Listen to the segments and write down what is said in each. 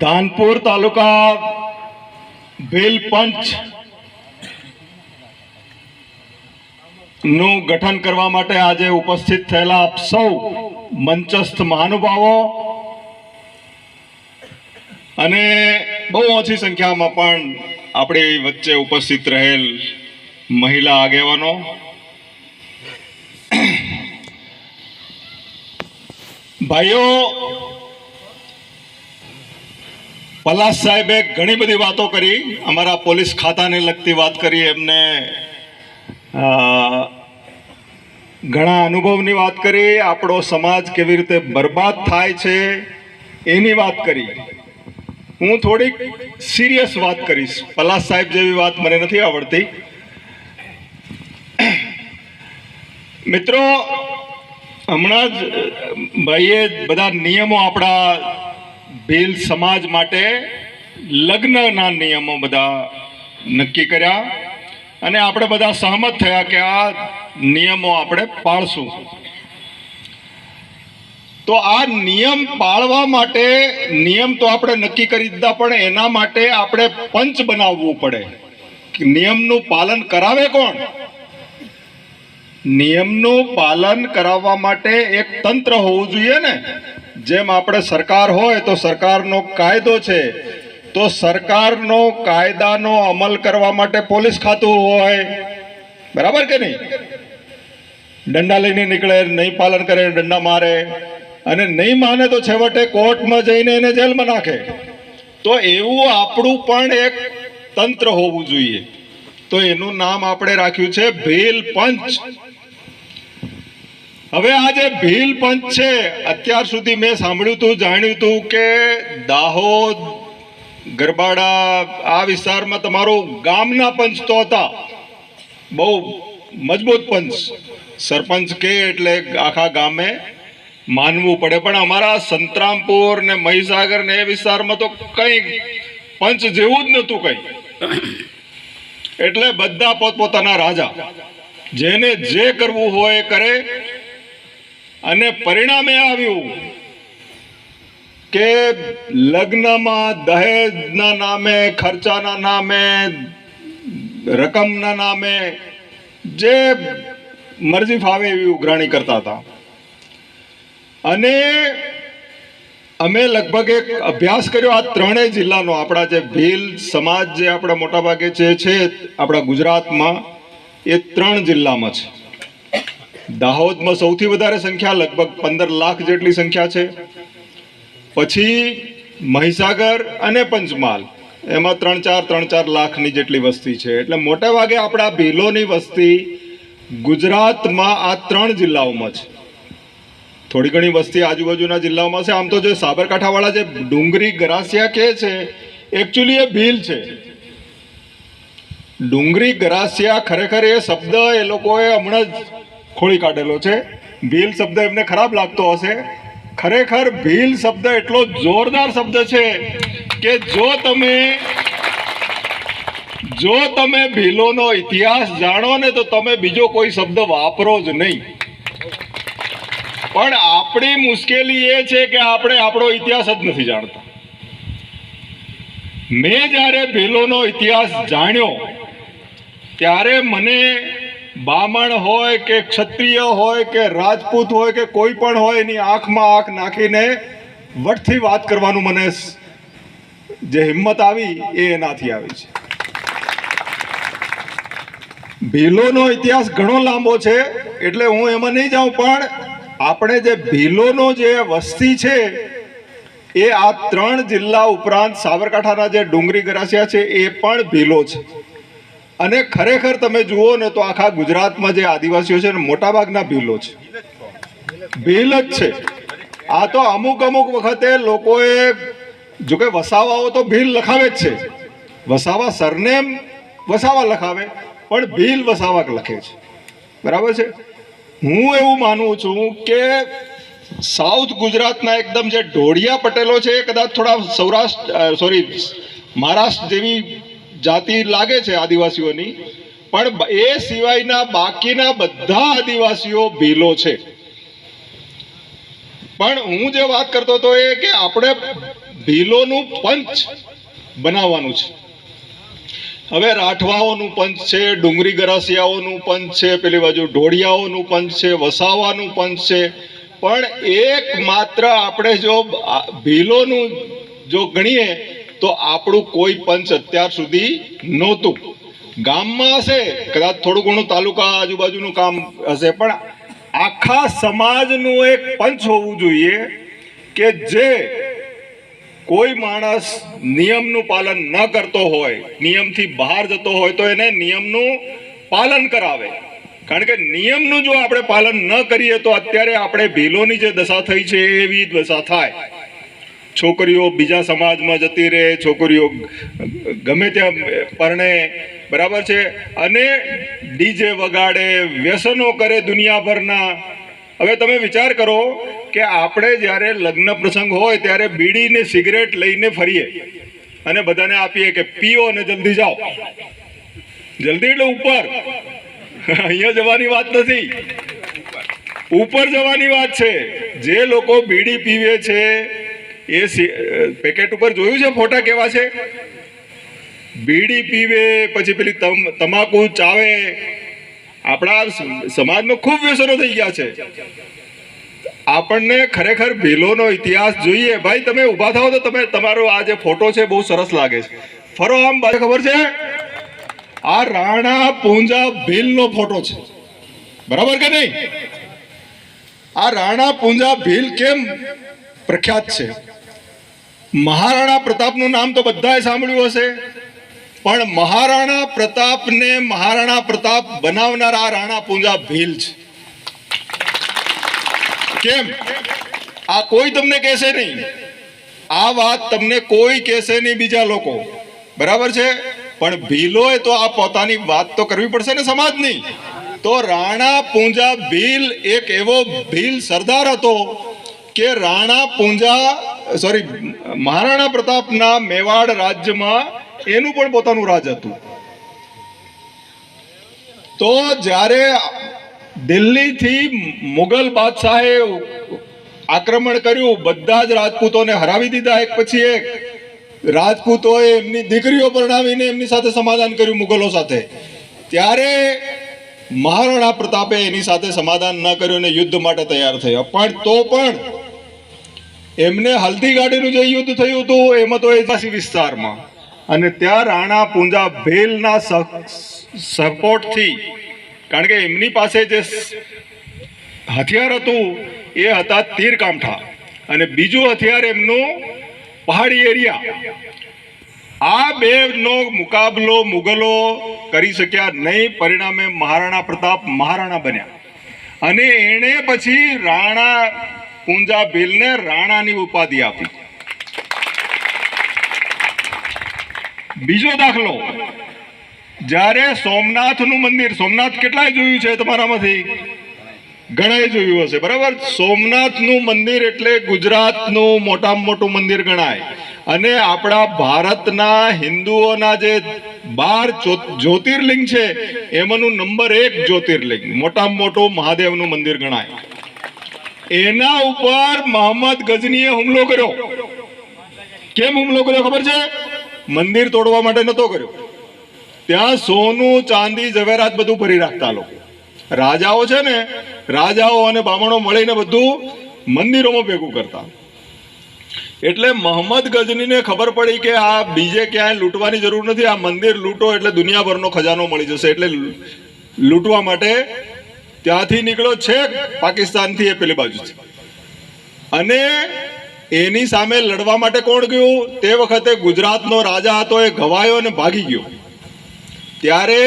ધાનપુર તાલુકા ભીલનું ગઠન કરવા માટે આજે ઉપસ્થિત થયેલા આપ સૌ મંચસ્થ મહાનુભાવો અને બહુ ઓછી સંખ્યામાં પણ આપણી વચ્ચે ઉપસ્થિત રહેલ મહિલા આગેવાનો. ભાઈઓ પલાસ સાહેબે ઘણી બધી વાતો કરી. અમારા પોલીસ ખાતાને લગતી વાત કરી, એમને ઘણા અનુભવની વાત કરી. આપણો સમાજ કેવી રીતે બરબાદ થાય છે એની વાત કરી. હું થોડીક સિરિયસ વાત કરીશ. પલાસ સાહેબ જેવી વાત મને નથી આવડતી. મિત્રો, હમણાં જ ભાઈએ બધા નિયમો આપણા ભીલ સમાજ માટે લગ્નના નિયમો બધા નક્કી કર્યા અને આપણે બધા સહમત થયા કે આ નિયમો આપણે પાળશું. તો આ નિયમ પાળવા માટે નિયમ તો આપણે નક્કી કરી દીધા, પણ એના માટે આપણે પંચ બનાવવું પડે. નિયમનું પાલન કરાવે કોણ? નિયમનું પાલન કરાવવા માટે એક તંત્ર હોવું જોઈએ ને. જેમ આપણે સરકાર હોય તો સરકારનો કાયદો છે. તો સરકારનો કાયદાનો અમલ કરવા માટે પોલીસ ખાતું હોય. બરાબર કે નહીં? દંડા લઈને નીકળે, નહીં પાલન કરે દંડા મારે અને નહીં માને તો છેવટે કોર્ટમાં જઈને એને જેલમાં નાખે. તો એવું આપણું પણ એક તંત્ર હોવું જોઈએ. તો એનું નામ આપણે રાખ્યું છે ભીલ પંચ હવે આ જે ભીલ પંચ છે, અત્યાર સુધી મેં સાંભળ્યું હતું જાણ્યું હતું કે દાહોદ, ગરબાડા, આ વિસ્તારમાં તમારું ગામના પંચ તો હતા. બહુ મજબૂત પંચ. સરપંચ કે એટલે આખા ગામે માનવું પડે. પણ અમારા સંતરામપુર ને મહીસાગર ને એ વિસ્તારમાં તો કંઈ પંચ જેવું જ નહોતું કંઈ. એટલે બધા પોતપોતાના રાજા. જેને જે કરવું હોય કરે. અને પરિણામે આવ્યું કે લગ્નમાં દહેજના નામે, ખર્ચાના નામે, રકમના નામે જે મરજી ફાવે એવી ઉઘરાણી કરતા હતા. અને અમે લગભગ એક અભ્યાસ કર્યો, આ ત્રણેય જિલ્લાનો, આપણા જે ભીલ સમાજ જે આપણા મોટાભાગે જે છે, આપણા ગુજરાતમાં, એ ત્રણ જિલ્લામાં છે. દાહોદમાં સૌથી વધારે સંખ્યા લગભગ પંદર લાખ જેટલી સંખ્યા છે. પછી મહીસાગર અને પંચમહાલ, એમાં ત્રણ ચાર ત્રણ ચાર લાખની જેટલી વસ્તી છે. એટલે મોટા ભાગે આપણા ભીલોની વસ્તી ગુજરાતમાં આ ત્રણ જિલ્લાઓમાં છે. થોડી ઘણી વસ્તી આજુબાજુના જિલ્લાઓમાં છે. આમ તો જે સાબરકાંઠાવાળા જે ડુંગરી ગરાસિયા કહે છે એકચ્યુઅલી એ ભીલ છે. ડુંગરી ગરાસિયા ખરેખર એ શબ્દ એ લોકોએ હમણાં જ ખોળી કાઢેલો છે. ભીલ શબ્દ એમને ખરાબ લાગતો હશે. ખરેખર ભીલ શબ્દ એટલો જોરદાર શબ્દ છે કે જો તમે જો તમે ભીલોનો ઇતિહાસ જાણો ને તો તમે બીજો કોઈ શબ્દ વાપરો જ નહીં. પણ આપણી મુશ્કેલી એ છે કે આપણે આપણો ઇતિહાસ જ નથી જાણતા. મેં જ્યારે ભીલોનો ઇતિહાસ જાણ્યો, ત્યારે મને બામણ હોય કે ક્ષત્રિય હોય કે રાજપૂત હોય કે કોઈ પણ હોય, એની આંખમાં આંખ નાખીને વટથી વાત કરવાનું મને જે હિંમત આવી એ એનાથી આવી છે. ભીલોનો ઇતિહાસ ઘણો લાંબો છે, એટલે હું એમાં નહીં જાઉં, પણ આપણે જે ભીલોનો જે વસ્તી છે, એ આ ત્રણ જિલ્લા ઉપરાંત સાબરકાંઠાના જે ડુંગરી ગરાસિયા છે, એ પણ ભીલો છે. અને ખરેખર તમે જુઓ ને તો આખા ગુજરાતમાં જે આદિવાસીઓ છે ને મોટાભાગના ભીલો છે. ભીલ જ છે. આ તો અમુક અમુક વખતે લોકોએ જો કે વસાવાઓ તો ભીલ લખાવે જ છે. વસાવા સરનેમ વસાવા લખાવે, પણ ભીલ વસાવા લખે છે. બરાબર છે? હું એવું માનું છું કે સાઉથ ગુજરાતના એકદમ જે ઢોળિયા પટેલો છે એ કદાચ થોડા સૌરાષ્ટ્ર સોરી, મહારાષ્ટ્ર જેવી જાતિ લાગે છે આદિવાસીઓની, પણ એ સિવાયના બાકીના બધા આદિવાસીઓ ભીલો છે. પણ હું જે વાત કરતો હતો એ કે આપણે ભીલોનું પંચ બનાવવાનું છે. હવે રાઠવાઓનું પંચ છે, ડુંગરી ગરાસિયાઓનું પંચ છે, પેલી બાજુ ઢોળિયાઓનું પંચ છે, વસાવાનું પંચ છે. પણ એક માત્ર આપણે જો ભીલોનું જો ગણીએ તો આપણું કોઈ પંચ અત્યાર સુધી નહોતું. ગામમાં હશે, કદાચ થોડું ઘણું તાલુકા આજુબાજુનું કામ હશે, પણ આખા સમાજનું એક પંચ હોવું જોઈએ કે જે કોઈ માણસ નિયમનું પાલન ન કરતો હોય, નિયમથી બહાર જતો હોય, તો એને નિયમનું પાલન કરાવે. કારણ કે નિયમનું જો આપણે પાલન ન કરીએ, તો અત્યારે આપણે ભીલોની જે દશા થઈ છે, એવી દશા થાય. છોકરીઓ બીજા સમાજમાં જતી રહે, છોકરીઓ ગમે ત્યાં પરણે, બરાબર છે? અને ડીજે વગાડે, વ્યસનો કરે દુનિયાભરના. હવે તમે વિચાર કરો કે આપણે જ્યારે લગ્ન પ્રસંગ હોય ત્યારે બીડીને સિગરેટ લઈને ફરીએ અને બધાને આપીએ કે પીઓ અને જલ્દી જાઓ. જલ્દી એટલે ઉપર. અહીંયા જવાની વાત નથી. ઉપર જવાની વાત છે. જે લોકો બીડી પીવે છે એ પેકેટ ઉપર જોયું છે ફોટા કેવા છે? બીડી પીવે, પછી પેલી તમ- તમાકુ ચાવે. આપણા સમાજમાં ખૂબ વ્યસનો થઈ ગયા છે. આપણને ખરેખર ભીલોનો ઇતિહાસ જોઈએ. ભાઈ, તમે ઊભા થાઓ તો તમે, તમારો આ જે ફોટો છે બહુ સરસ લાગે છે. ફરો આમ બાજુ, ખબર છે? આ રાણા પૂંજા ભીલનો ફોટો છે. બરાબર કે નહીં? આ રાણા પૂંજા ભીલ કેમ પ્રખ્યાત છે? મહારાણા પ્રતાપનું નામ તો બધાએ સાંભળ્યું હશે. પણ મહારાણા પ્રતાપને મહારાણા પ્રતાપ બનાવનાર રાણા પૂંજા ભીલ છે. કેમ? આ કોઈ તમને કહેશે નહીં. આ વાત તમને કોઈ કહેશે નહીં બીજા લોકો. બરાબર છે? પણ ભીલોએ તો આ પોતાની વાત તો કરવી પડશે ને સમાજની. તો રાણા પૂંજા ભીલ એક એવો ભીલ સરદાર હતો કે રાણા પૂંજા સોરી મહારાણા પ્રતાપના મેવાડ રાજ્યમાં એનું પણ પોતાનું રાજ હતું. તો જ્યારે દિલ્હીથી મુગલ બાદશાહે આક્રમણ કર્યું, બધા જ રાજપૂતોને હરાવી દીધા. એક પછી એક રાજપૂતોએ એમની દીકરીઓ પરણાવીને એમની સાથે સમાધાન કર્યું મુગલો સાથે. ત્યારે મહારાણા પ્રતાપે એની સાથે સમાધાન ન કર્યું અને યુદ્ધ માટે તૈયાર થયા. પણ તો પણ એમને હલ્દી ગાડીનું જે યુદ્ધ થયું હતું, એમાં તો એજાસી વિસ્તારમાં. અને ત્યાં રાણા પૂંજા ભેલના સપોર્ટથી, કારણ કે એમની પાસે જે હથિયાર હતું, એ હતા તીર કામઠા અને બીજું હથિયાર એમનું પહાડી એરિયા. આ બે નો મુકાબલો મુગલો કરી શક્યા નહીં, પરિણામે મહારાણા પ્રતાપ મહારાણા બન્યા. અને એણે પછી રાણા પૂંજા ભીલને રાણાની ઉપાધિ આપી. બીજો દાખલો. જ્યારે સોમનાથનું મંદિર, સોમનાથ કેટલાય જોયું છે તમારામાંથી? ઘણાએ જોયું હશે, બરાબર? સોમનાથનું મંદિર એટલે ગુજરાતનું મોટામાં મોટું મંદિર ગણાય. અને આપણા ભારતના હિન્દુઓના જે બાર જ્યોતિર્લિંગ છે, એમાંનું નંબર એક જ્યોતિર્લિંગ, મોટામાં મોટું મહાદેવનું મંદિર ગણાય. એના ઉપર મોહમ્મદ ગજનીએ હુમલો કર્યો. કેમ હુમલો કર્યો ખબર છે? મંદિર તોડવા માટે નતો કર્યો. ત્યાં સોનું, ચાંદી, ઝવેરાત બધું ભરી રાખતા લોકો. રાજાઓ છે ને, રાજાઓ અને બામણો મળીને બધું મંદિરોમાં ભેગું કરતા. એટલે મોહમ્મદ ગજનીને ખબર પડી કે આ બીજે ક્યાંય લૂંટવાની જરૂર નથી. આ મંદિર લૂંટો એટલે દુનિયાભરનો ખજાનો મળી જશે. એટલે લૂંટવા માટે ત્યાંથી નીકળ્યો છેક, પાકિસ્તાનથી એ પેલી બાજુથી અને એની સામે લડવા માટે કોણ ગયું? તે વખતે ગુજરાતનો રાજા હતો, એ ઘવાયો અને ભાગી ગયો. ત્યારે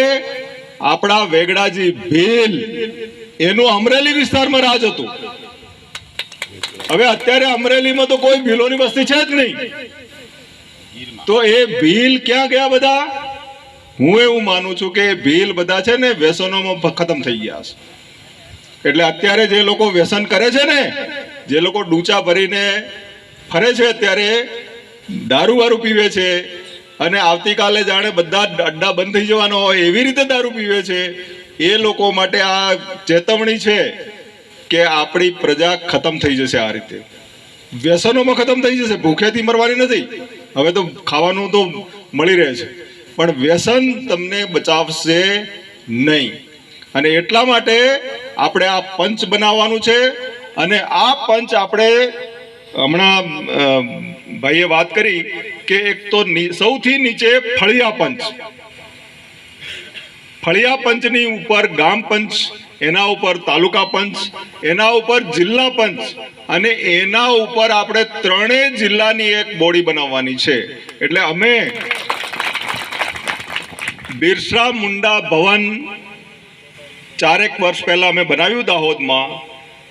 આપણા વેગડાજી ભીલ, એનું અમરેલી વિસ્તારમાં રાજ હતું. હવે અત્યારે અમરેલીમાં તો કોઈ ભીલોની વસ્તી છે જ નહીં. તો એ ભીલ ક્યાં ગયા બધા? હું એવું માનું છું કે ભીલ બધા છે ને વ્યસનોમાં ખતમ થઈ ગયા છે એટલે અત્યારે જે લોકો વ્યસન કરે છે ને, જે લોકો ડૂચા ભરીને ફરે છે અત્યારે, દારૂ વારું પીવે છે અને આવતીકાલે જાણે બધા અડ્ડા બંધ થઈ જવાનો હોય એવી રીતે દારૂ પીવે છે, એ લોકો માટે આ ચેતવણી છે કે આપણી પ્રજા ખતમ થઈ જશે આ રીતે. વ્યસનોમાં ખતમ થઈ જશે, ભૂખેથી મરવાની નથી. હવે તો ખાવાનું તો મળી રહે છે. પણ વ્યસન તમને બચાવશે નહીં. અને એટલા માટે આપણે આ પંચ બનાવવાનું છે અને આ પંચ આપણે હમણાં ભાઈએ વાત કરી કે એક તો સૌથી નીચે ફળિયા પંચ. ફળિયા પંચની ઉપર ગામ પંચ, એના ઉપર તાલુકા પંચ, એના ઉપર જિલ્લા પંચ અને એના ઉપર આપણે ત્રણેય જિલ્લાની એક બોડી બનાવવાની છે. એટલે અમે બિરસા મુંડા ભવન ચારેક વર્ષ પહેલા અમે બનાવ્યું દાહોદમાં.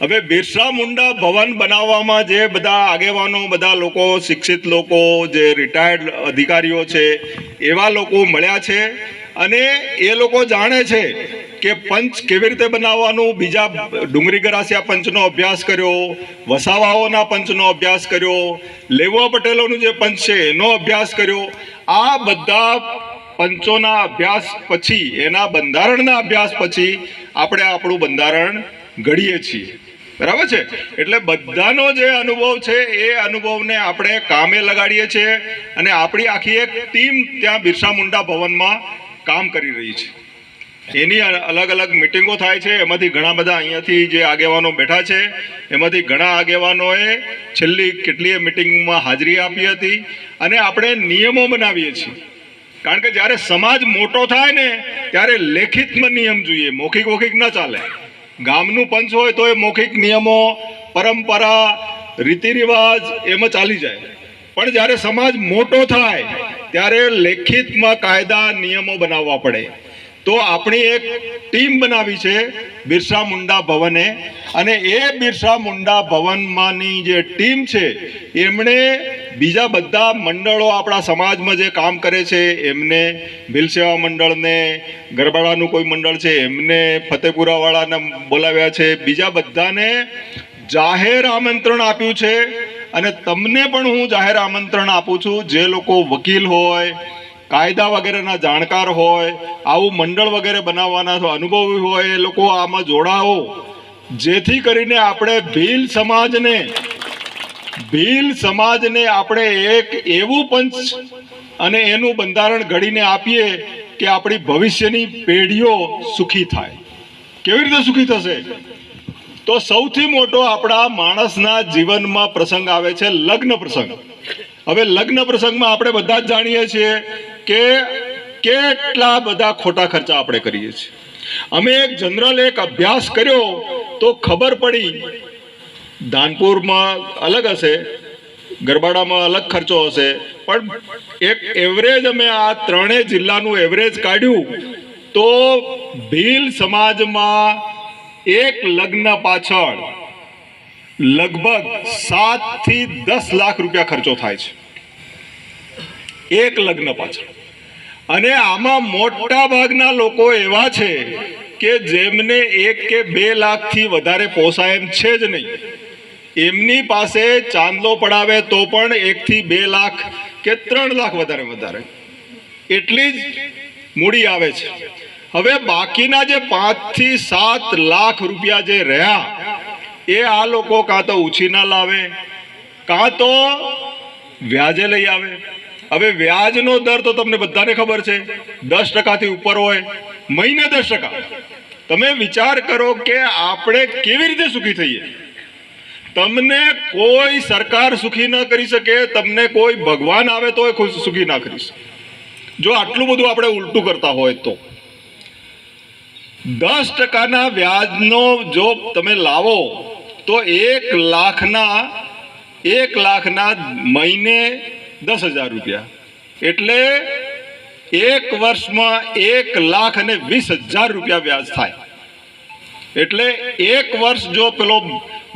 હવે બિરસા મુંડા ભવન બનાવવામાં જે બધા આગેવાનો, બધા લોકો, શિક્ષિત લોકો, જે રિટાયર્ડ અધિકારીઓ છે, એવા લોકો મળ્યા છે. અને એ લોકો જાણે છે કે પંચ કેવી રીતે બનાવવાનું, બીજા ડુંગરી ગરાસિયા પંચનો અભ્યાસ કર્યો, વસાવાઓના પંચનો અભ્યાસ કર્યો, લેવા પટેલોનું જે પંચ છે એનો અભ્યાસ કર્યો. આ બધા પંચોના અભ્યાસ પછી, એના બંધારણના અભ્યાસ પછી આપણે આપણું બંધારણ ઘડીએ છીએ. બરાબર છે? એટલે બધાનો જે અનુભવ છે, એ અનુભવને આપણે કામે લગાડીએ છીએ અને આપણી આખી એક ટીમ ત્યાં બિરસા મુંડા ભવનમાં કામ કરી રહી છે. એની અલગ અલગ મિટિંગો થાય છે, એમાંથી ઘણા બધા અહીંયાથી જે આગેવાનો બેઠા છે, એમાંથી ઘણા આગેવાનોએ છેલ્લી કેટલીય મિટિંગમાં હાજરી આપી હતી અને આપણે નિયમો બનાવીએ છીએ. કારણ કે જ્યારે સમાજ મોટો થાય ને, ત્યારે લેખિતમાં નિયમ જોઈએ, મૌખિક વૌખિક ન ચાલે. ગામનું પંચ હોય તો એ મૌખિક નિયમો, પરંપરા રીતિ રિવાજ એમાં ચાલી જાય. પણ જ્યારે સમાજ મોટો થાય, ત્યારે લેખિતમાં કાયદા, નિયમો બનાવવા પડે. તો આપણી એક ટીમ બનાવી છે બિરસા મુંડા ભવને. અને એ બિરસા મુંડા ભવનમાંની જે ટીમ છે, એમણે બીજા બધા મંડળો આપણા સમાજમાં જે કામ કરે છે, એમને ભીલ સેવા મંડળને ગરબાડાનું કોઈ મંડળ છે, એમને ફતેપુરાવાળાને બોલાવ્યા છે, બીજા બધાને જાહેર આમંત્રણ આપ્યું છે. અને તમને પણ હું જાહેર આમંત્રણ આપું છું, જે લોકો વકીલ હોય કાયદા વગેરેના જાણકાર હોય, આવું મંડળ વગેરે બનાવવાના અનુભવી હોય એ લોકો આમાં જોડાઓ. જેથી કરીને આપણે ભીલ સમાજને ભીલ સમાજને આપણે એક એવું પંચ અને એનું બંધારણ ઘડીને આપીએ કે આપણી ભવિષ્યની પેઢીઓ સુખી થાય. કેવી રીતે સુખી થશે? તો સૌથી મોટો આપણા માણસના જીવનમાં પ્રસંગ આવે છે લગ્ન પ્રસંગ. હવે લગ્ન પ્રસંગમાં આપણે બધા જ જાણીએ છીએ કે કેટલા બધા ખોટા ખર્ચા આપણે કરીએ છીએ. અમે એક જનરલ એક અભ્યાસ કર્યો તો ખબર પડી ધાનપુરમાં અલગ હશે, ગરબાડામાં અલગ ખર્ચો હશે, પણ એક એવરેજ અમે આ ત્રણેય જિલ્લાનું એવરેજ કાઢ્યું તો ભીલ સમાજમાં એક લગ્ન પાછળ લગભગ સાતથી દસ લાખ રૂપિયા ખર્ચો થાય છે. એક લગ્ન પાછળ. અને આમાં મોટા ભાગના લોકો એવા છે કે જેમને એક કે બે લાખથી વધારે પોસાય એમ છે જ નહીં. એમની પાસે ચાંદલો પડાવે તો પણ એકથી બે લાખ કે ત્રણ લાખ વધારે વધારે. એટલી જ મૂડી આવે છે. હવે બાકીના જે પાંચથી સાત લાખ રૂપિયા જે રહ્યા એ આ લોકો કાં તો ઉછીના લાવે, કાં તો વ્યાજે લઈ આવે. હવે વ્યાજનો દર તો તમને બધાને ખબર છે, દસ ટકાથી ઉપર હોય, મહિને દસ ટકા. તમે વિચાર કરો કે આપણે કેવી રીતે સુખી થઈએ? તમને કોઈ સરકાર સુખી ન કરી શકે, તમને કોઈ ભગવાન આવે તો ખુશ, સુખી ના કરી શકે. જો આટલું બધું આપણે ઉલટું કરતા હોય તો. દસ ટકાના વ્યાજનો જો તમે લાવો તો એક લાખના એક લાખના મહિને દસ હજાર રૂપિયા. એટલે એક વર્ષમાં એક લાખ અને વીસ હજાર રૂપિયા વ્યાજ થાય. એટલે એક વર્ષ જો પેલો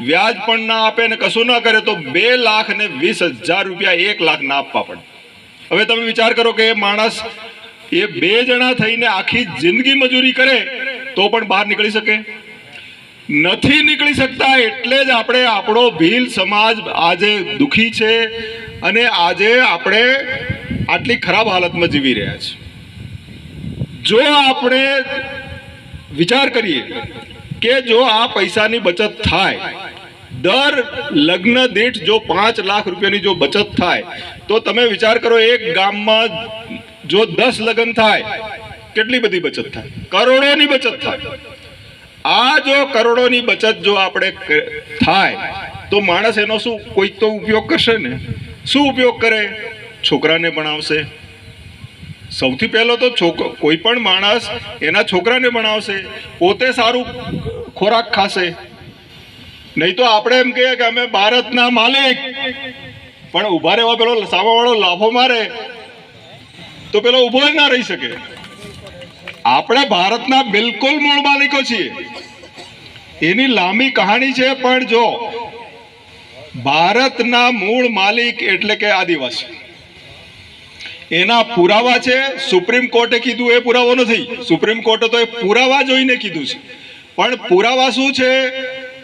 વ્યાજ પણ ના આપે ને કશું ના કરે, તો બે લાખ ને વીસ હજાર રૂપિયા એક લાખ ના આપવા પડે. હવે તમે વિચાર કરો કે એ માણસ, એ બે જણા થઈને આખી જિંદગી મજૂરી કરે, તો પણ બહાર નીકળી શકે. નથી નીકળી શકતા એટલે જ આપણે આપણો ભીલ સમાજ આજે દુખી છે અને આજે આપણે આટલી ખરાબ હાલતમાં જીવી રહ્યા છે. જો આપણે વિચાર કરીએ કે જો આ પૈસાની બચત થાય, દર લગ્ન દીઠ જો પાંચ લાખ રૂપિયાની જો બચત થાય, તો તમે વિચાર કરો એક ગામમાં જો દસ લગ્ન થાય, કેટલી બધી બચત થાય? કરોડોની બચત થાય. આ જો કરોડોની બચત જો આપણે થાય, તો માણસ એનો શું, કોઈક તો ઉપયોગ કરશે ને? શું ઉપયોગ કરે? છોકરાને ભણાવશે સૌથી પહેલો તો છોકરો કોઈ પણ માણસ એના છોકરાને ભણાવશે પોતે સારું ખોરાક ખાશે. નહીં તો આપણે એમ કહીએ કે અમે ભારતના માલિક. પણ ઊભા રહેવા પેલો સામાવાળો લાફો મારે. તો પેલો ઊભો જ ના રહી શકે. આપણે ભારતના બિલકુલ મૂળ માલિકો છીએ. એની લાંબી કહાણી છે, પણ જો, ભારતના મૂળ માલિક એટલે કે આદિવાસી. એના પુરાવા છે, સુપ્રીમ કોર્ટે કીધું, એ પુરાવો નથી. સુપ્રીમ કોર્ટે તો એ પુરાવા જોઈને કીધું છે. પણ પુરાવા શું છે?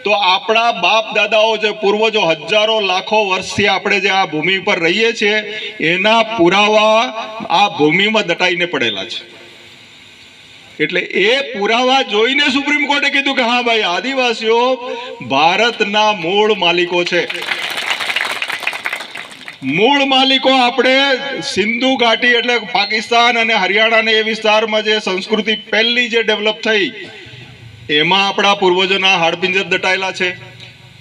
તો આપણા બાપ દાદાઓ જે પૂર્વજો હજારો લાખો વર્ષથી આપણે જે આ ભૂમિ પર રહીએ છીએ, એના પુરાવા આ ભૂમિમાં દટાઈને પડેલા છે. એટલે એ પુરાવા જોઈને સુપ્રીમ કોર્ટે કીધું કે હા ભાઈ, આદિવાસીઓ ભારતના મૂળ માલિકો છે. મૂળ માલિકો આપણે સિંધુ ઘાટી એટલે પાકિસ્તાન અને હરિયાણા ને એ વિસ્તારમાં જે સંસ્કૃતિ પહેલી જે ડેવલપ થઈ, એમાં આપણા પૂર્વજોના હાડપિંજર દટાયેલા છે.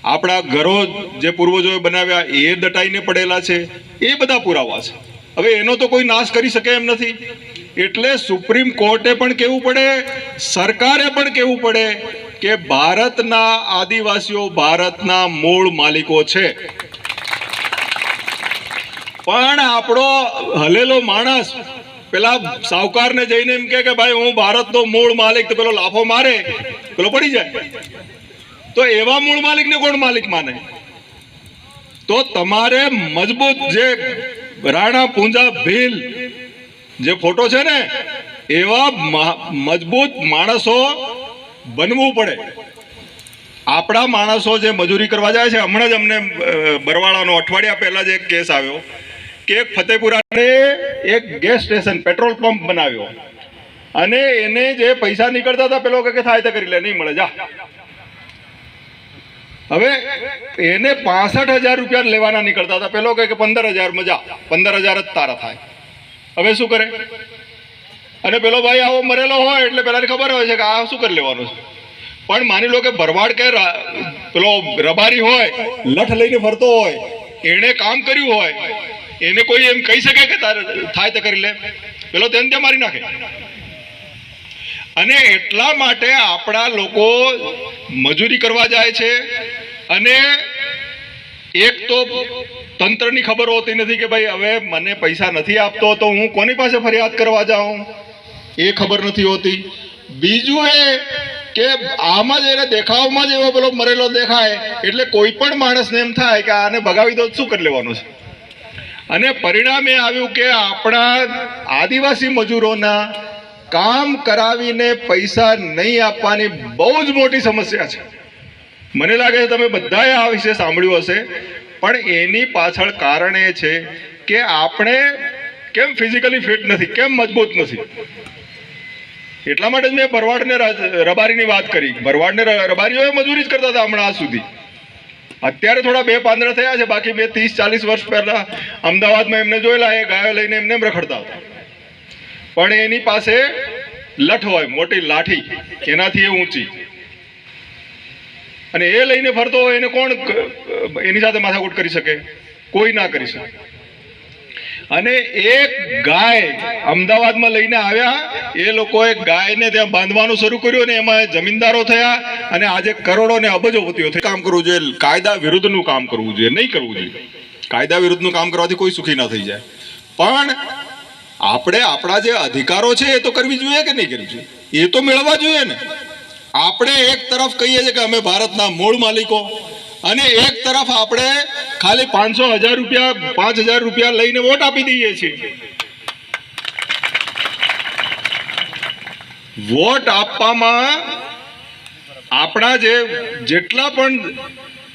આપણા ઘરો જે પૂર્વજોએ બનાવ્યા એ દટાઈને પડેલા છે. એ બધા પુરાવા છે. હવે એનો તો કોઈ નાશ કરી શકે એમ નથી. એટલે સુપ્રીમ કોર્ટે પણ કહેવું પડે? સરકારે પણ કહેવું પડે કે ભારતના આદિવાસીઓ ભારતના મૂળ માલિકો છે. પણ આપણો હલેલો માણસ પેલા સાવકારને જઈને એમ કે ભાઈ, હું ભારતનો મૂળ માલિક, તો પેલો લાફો મારે, પેલો પડી જાય. તો એવા મૂળ માલિકને કોણ માલિક માને? તો તમારે મજબૂત જે રાણા પૂંજા ભીલ જે ફોટો છે ને, એવા મજબૂત માણસો બનવું પડે. આપણા માણસો જે મજૂરી કરવા જાય છે, હમણાં જ અમને બરવાળાનો અઠવાડિયા પહેલાં જ એક કેસ આવ્યો કે એક ફતેપુરાને એક ગેસ સ્ટેશન, પેટ્રોલ પંપ બનાવ્યો. અને એને જે પૈસા નીકળતા હતા, પેલો કે થાય તો કરી લે, નહીં મળે, જા. હવે એને પાસઠ હજાર રૂપિયા લેવાના નીકળતા હતા. પેલો કે પંદર હજાર મજા પંદર હજાર જ તારા થાય. હવે શું કરે? અને પેલો ભાઈ આવો મરેલો હોય એટલે પેલાને ખબર હોય છે કે આ શું કરી લેવાનું છે. પણ માની લો કે ભરવાડ કે પેલો રબારી હોય, લઠ લઈને ફરતો હોય, એણે કામ કર્યું હોય, એને કોઈ એમ કહી શકે કે થાય તો કરી લે. પેલો તેને ત્યાં મારી નાખે. અને એટલા માટે આપણા લોકો મજૂરી કરવા જાય છે. અને એક તો તંત્રની ખબર હોતી નથી કે ભાઈ હવે મને પૈસા નથી આપતો તો હું કોની પાસે ફરિયાદ કરવા જાઉં? એ ખબર નથી હોતી. બીજું એ કે આમાં જ એને દેખાવમાં જ એવો પેલો મરેલો દેખાય, એટલે કોઈ પણ માણસને એમ થાય કે આને ભગાવી દો શું કરી લેવાનું છે? અને પરિણામે આવ્યું કે આપણા આદિવાસી મજૂરોના કામ કરાવીને પૈસા નહીં આપવાની બહુ જ મોટી સમસ્યા છે. મને લાગે છે તમે બધાએ આ વિશે સાંભળ્યું હશે. પણ એની પાછળ કારણ એ છે કે આપણે કેમ ફિઝિકલી ફિટ નથી, કેમ મજબૂત નથી. એટલા માટે જ મેં ભરવાડને રબારીની વાત કરી. ભરવાડને રબારીઓ મજૂરી જ કરતા હતા હમણાં આજ સુધી. અત્યારે થોડા બે પાંદડા થયા છે, બાકી બે ત્રીસ ચાલીસ વર્ષ પહેલાં અમદાવાદમાં એમને જોયેલા, એ ગાયો લઈને એમને એમ રખડતા હતા. પણ એની પાસે લઠ હોય, મોટી લાઠી, એનાથી એ ઊંચી. અને એ લઈને ફરતો હોય એને કોણ એની સાથે માથાકૂટ કરી શકે? કોઈ ના કરી શકે. અને એક ગાય અમદાવાદમાં લઈને આવ્યા, એ લોકોએ ગાયને ત્યાં બાંધવાનું શરૂ કર્યું અને એમાં જમીનદારો થયા અને આજે કરોડો ને અબજોપતિઓ થઈ કામ કરવું જોઈએ, કાયદા વિરુદ્ધનું કામ કરવું જોઈએ, નહીં કરવું જોઈએ. કાયદા વિરુદ્ધનું કામ કરવાથી કોઈ સુખી ના થઈ જાય. પણ આપણે આપણા જે અધિકારો છે એ તો કરવી જોઈએ કે નહીં કરવી જોઈએ? એ તો મેળવવા જોઈએ ને. આપણે એક તરફ કહીએ છીએ કે અમે ભારતના મૂળ માલિકો અને એક તરફ આપણે ખાલી પાંચસો હજાર રૂપિયા, પાંચ હજાર રૂપિયા લઈને વોટ આપી દઈએ છીએ. વોટ આપવામાં આપણા જે જેટલા પણ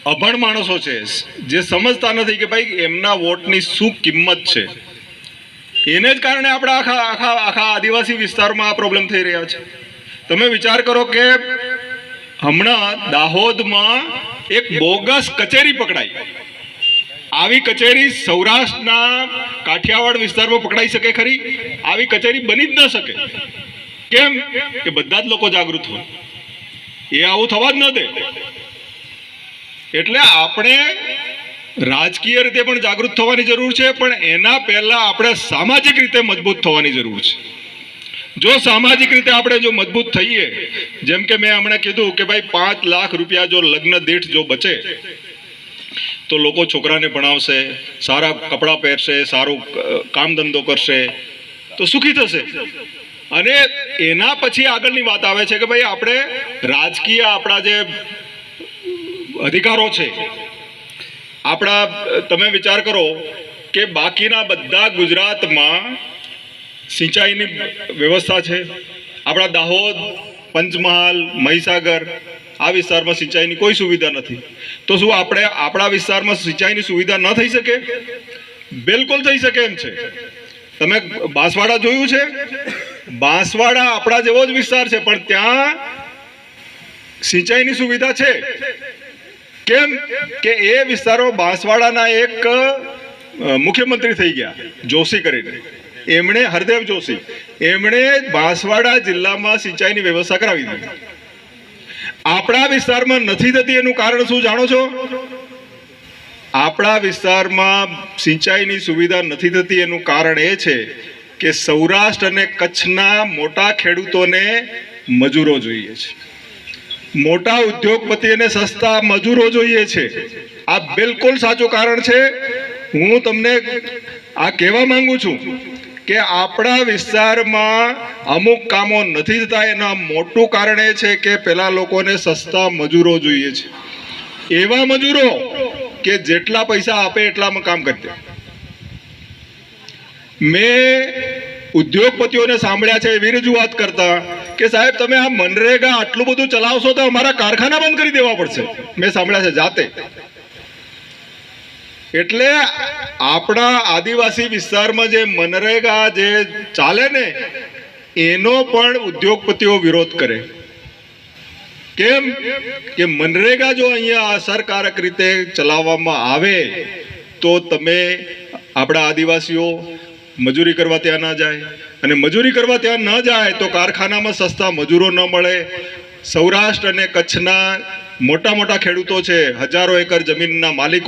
અભણ માણસો છે, જે સમજતા નથી કે ભાઈ એમના વોટની શું કિંમત છે. એને જ કારણે આપણા આખા આખા આખા આદિવાસી વિસ્તારમાં આ પ્રોબ્લેમ થઈ રહ્યા છે. તમે વિચાર કરો કે હમણાં દાહોદમાં એક બોગસ કચેરી પકડાઈ. આવી કચેરી સૌરાષ્ટ્રના કાઠિયાવાડ વિસ્તારમાં પકડાઈ શકે ખરી? આવી કચેરી બની જ ન શકે. કેમ? કે બધા જ લોકો જાગૃત હોય. એ આવું થવા જ ન દે. એટલે આપણે રાજકીય રીતે પણ જાગૃત થવાની જરૂર છે, પણ એના પહેલા આપણે સામાજિક રીતે મજબૂત થવાની જરૂર છે. જો સામાજિક રીતે આપણે જો મજબૂત થઈએ, જેમ કે મેં હમણાં કીધું કે ભાઈ પાંચ લાખ રૂપિયા જો લગ્ન દીઠ જો બચે, તો લોકો છોકરાને ભણાવશે, સારા કપડાં પહેરશે, સારું કામ ધંધો કરશે, તો સુખી થશે. અને એના પછી આગળની વાત આવે છે કે ભાઈ આપણે રાજકીય આપણા જે અધિકારો છે, આપણા, તમે વિચાર કરો કે બાકીના બધા ગુજરાતમાં સિંચાઈની વ્યવસ્થા છે. આપણા દાહોદ, પંચમહાલ, મહીસાગર આ વિસ્તારમાં સિંચાઈની કોઈ સુવિધા નથી. તો શું આપણે આપણા વિસ્તારમાં સિંચાઈની સુવિધા ન થઈ શકે? બિલકુલ થઈ શકે એમ છે. તમે બાંસવાડા જોયું છે? બાંસવાડા આપણા જેવો જ વિસ્તાર છે, પણ ત્યાં સિંચાઈની સુવિધા છે. કેમ કે એ વિસ્તારો બાંસવાડાના એક મુખ્યમંત્રી થઈ ગયા, જોશી કરીને. એમણે હરદેવ જોશી, એમણે બાંસવાડા જિલ્લામાં સિંચાઈની વ્યવસ્થા કરાવી દીધી. આપણા વિસ્તારમાં નથી થતી એનું કારણ શું જાણો છો? આપણા વિસ્તારમાં સિંચાઈની સુવિધા નથી થતી એનું કારણ એ છે કે સૌરાષ્ટ્ર અને કચ્છના મોટા ખેડૂતોને મજૂરો જોઈએ છે. મોટા ઉદ્યોગપતિઓને સસ્તા મજૂરો જોઈએ છે. આ બિલકુલ સાચું કારણ છે. હું તમને આ કહેવા માંગુ છું કે આપણા વિસ્તારમાં અમુક કામો નથી થતા. એના મોટું કારણ એ છે કે પેલા લોકોને સસ્તા મજૂરો જોઈએ છે. એવા મજૂરો કે જેટલા પૈસા આપે એટલામાં કામ કરતા મેં ઉદ્યોગપતિઓને સાંભળ્યા છે, એવી રજૂઆત કરતા કે સાહેબ, તમે આ મનરેગા આટલું બધું ચલાવશો તો અમારા કારખાના બંધ કરી દેવા પડશે. મેં સાંભળ્યા છે જાતે. એટલે આપણા આદિવાસી વિસ્તારમાં જે મનરેગા જે ચાલે ને, એનો પણ ઉદ્યોગપતિઓ વિરોધ કરે. કેમ? કે મનરેગા જો અહીંયા અસરકારક રીતે ચલાવવામાં આવે, તો તમે આપણા આદિવાસીઓ મજૂરી કરવા ત્યાં ના જાય. અને મજૂરી કરવા ત્યાં ન જાય, તો કારખાનામાં સસ્તા મજૂરો ન મળે. સૌરાષ્ટ્ર અને કચ્છના મોટા મોટા ખેડૂતો છે, હજારો એકર જમીનના માલિકો